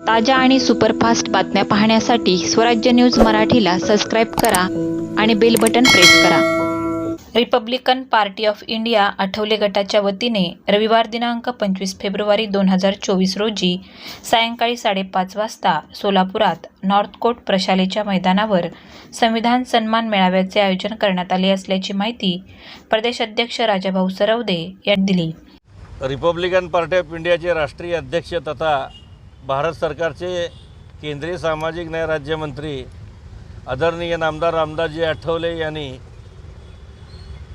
ताज्या आणि सुपरफास्ट बातम्या पाहण्यासाठी स्वराज्य न्यूज मराठीला सबस्क्राईब करा आणि बेल बटन प्रेस करा. Republican party of India Athawale गटाच्या वतीने रविवार दिनांक पंचवीस फेब्रुवारी दोन हजार चोवीस रोजी सायंकाळी साडेपाच वाजता सोलापुरात नॉर्थकोट प्रशालेच्या मैदानावर संविधान सन्मान मेळाव्याचे आयोजन करण्यात आले असल्याची माहिती प्रदेश अध्यक्ष राजाभाऊ सरवदे यांनी दिली. रिपब्लिकन पार्टी ऑफ इंडियाचे राष्ट्रीय अध्यक्ष तथा भारत सरकारचे केंद्रीय सामाजिक न्याय राज्यमंत्री आदरणीय नामदार रामदासजी आठवले यांनी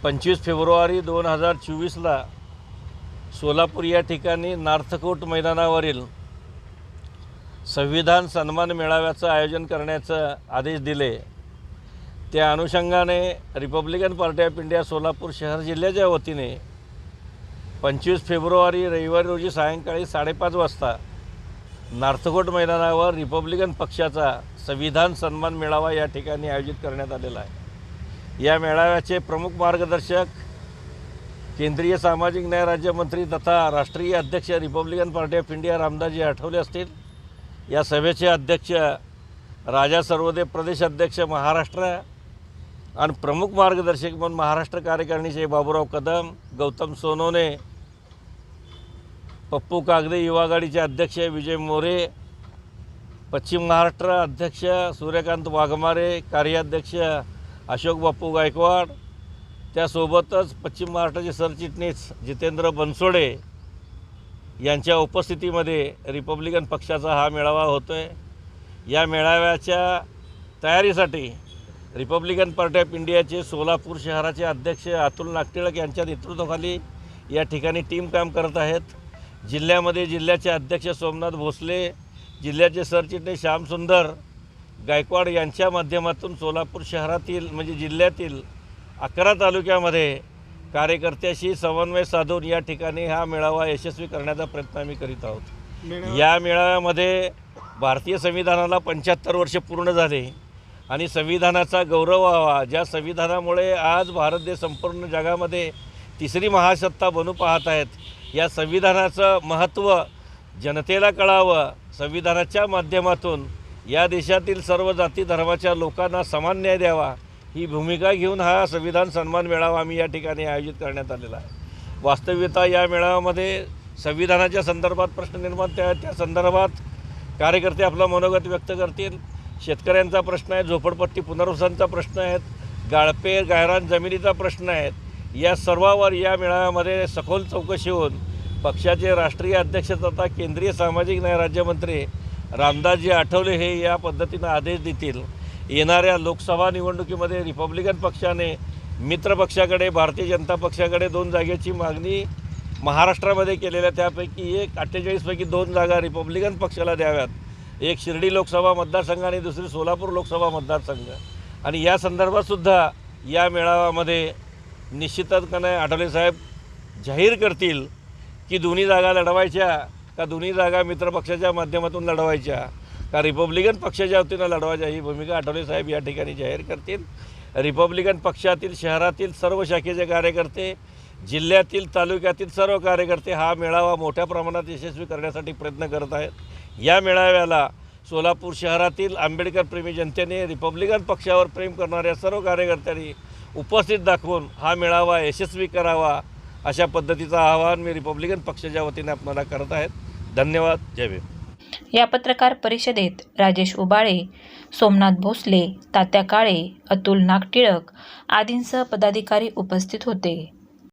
पंचवीस फेब्रुवारी दोन हजार चोवीसला सोलापूर या ठिकाणी नार्थकोट मैदानावरील संविधान सन्मान मेळाव्याचं आयोजन करण्याचं आदेश दिले. त्या अनुषंगाने Republican party of India Solapur शहर जिल्ह्याच्या वतीने पंचवीस फेब्रुवारी रविवारी रोजी सायंकाळी साडेपाच वाजता नार्थकोट मैदानावर रिपब्लिकन पक्षाचा संविधान सन्मान मेळावा या ठिकाणी आयोजित करण्यात आलेला आहे. या मेळाव्याचे प्रमुख मार्गदर्शक केंद्रीय सामाजिक न्याय राज्यमंत्री तथा राष्ट्रीय अध्यक्ष Republican party of India Ramdasji Athawale असतील. या सभेचे अध्यक्ष राजा सर्वदे प्रदेश अध्यक्ष महाराष्ट्र आणि प्रमुख मार्गदर्शक म्हणून महाराष्ट्र कार्यकारिणीचे बाबूराव कदम गौतम सोनवणे पप्पू कागदे युवा आघाडीचे अध्यक्ष विजय मोरे. पश्चिम महाराष्ट्र अध्यक्ष सूर्यकांत वाघमारे कार्याध्यक्ष अशोक बापू गायकवाड. त्यासोबतच पश्चिम महाराष्ट्राचे सरचिटणीस जितेंद्र बनसोडे यांच्या उपस्थितीमध्ये रिपब्लिकन पक्षाचा हा मेळावा होतो आहे या मेळाव्याच्या तयारीसाठी रिपब्लिकन पार्टी ऑफ इंडियाचे सोलापूर शहराचे अध्यक्ष अतुल नागटिळक यांच्या नेतृत्वाखाली या ठिकाणी टीम काम करत आहेत. जिल्ह्यामध्ये जिल्ह्याचे अध्यक्ष सोमनाथ भोसले जिल्ह्याचे सरचिटणीस श्यामसुंदर गायकवाड यांच्या माध्यमातून सोलापूर शहरातील म्हणजे जिल्ह्यातील अकरा तालुक्यामध्ये कार्यकर्त्याशी समन्वय साधून या ठिकाणी हा मेळावा यशस्वी करण्याचा प्रयत्न आम्ही करीत आहोत. या मेळाव्यामध्ये भारतीय संविधानाला पंच्याहत्तर वर्ष पूर्ण झाले आणि संविधानाचा गौरव व्हावा. ज्या संविधानामुळे आज भारत देश संपूर्ण जगामध्ये तिसरी महासत्ता बनू पाहत आहेत या संविधानाचं महत्त्व जनतेला कळावं संविधानाच्या माध्यमातून या देशातील सर्व जाती धर्माच्या लोकांना समान न्याय द्यावा ही भूमिका घेऊन हा संविधान सन्मान मेळावा आम्ही या ठिकाणी आयोजित करण्यात आलेला आहे. वास्तविकता या मेळाव्यामध्ये संविधानाच्या संदर्भात प्रश्न निर्माण त्या त्या संदर्भात कार्यकर्ते आपला मनोगत व्यक्त करतील. शेतकऱ्यांचा प्रश्न आहे झोपडपट्टी पुनर्वसनचा प्रश्न आहेत गाळपे गायरान जमिनीचा प्रश्न आहेत. या सर्वावर या मेळाव्यामध्ये सखोल चौकशी होऊन पक्षाचे राष्ट्रीय अध्यक्ष तथा केंद्रीय सामाजिक न्याय राज्यमंत्री रामदासजी आठवले हे या पद्धतीनं आदेश देतील. येणाऱ्या लोकसभा निवडणुकीमध्ये रिपब्लिकन पक्षाने मित्र पक्षाकडे भारतीय जनता पक्षाकडे दोन जागेची मागणी महाराष्ट्रामध्ये केलेल्या त्यापैकी एक अठ्ठेचाळीसपैकी दोन जागा रिपब्लिकन पक्षाला द्याव्यात. एक शिर्डी लोकसभा मतदारसंघ आणि दुसरी सोलापूर लोकसभा मतदारसंघ. आणि या संदर्भातसुद्धा या मेळाव्यामध्ये निश्चिताच का नाही आठवले साहेब जाहीर करतील की दोन्ही जागा लढवायच्या का दोन्ही जागा मित्रपक्षाच्या माध्यमातून लढवायच्या का रिपब्लिकन पक्षाच्या वतीनं लढवायच्या ही भूमिका आठवले साहेब या ठिकाणी जाहीर करतील. रिपब्लिकन पक्षातील शहरातील सर्व शाखेचे कार्यकर्ते जिल्ह्यातील तालुक्यातील सर्व कार्यकर्ते हा मेळावा मोठ्या प्रमाणात यशस्वी करण्यासाठी प्रयत्न करत आहेत. या मेळाव्याला सोलापूर शहरातील आंबेडकर प्रेमी जनतेने रिपब्लिकन पक्षावर प्रेम करणाऱ्या सर्व कार्यकर्त्यांनी उपस्थित दाखवून हा मेळावा यशस्वी करावा अशा पद्धतीचं आवाहन मी रिपब्लिकन पक्षाच्या वतीने आपल्याला करत आहेत. धन्यवाद. जय भीम. या पत्रकार परिषदेत राजेश उबाळे सोमनाथ भोसले तात्या काळे अतुल नागटिळक आदींसह पदाधिकारी उपस्थित होते.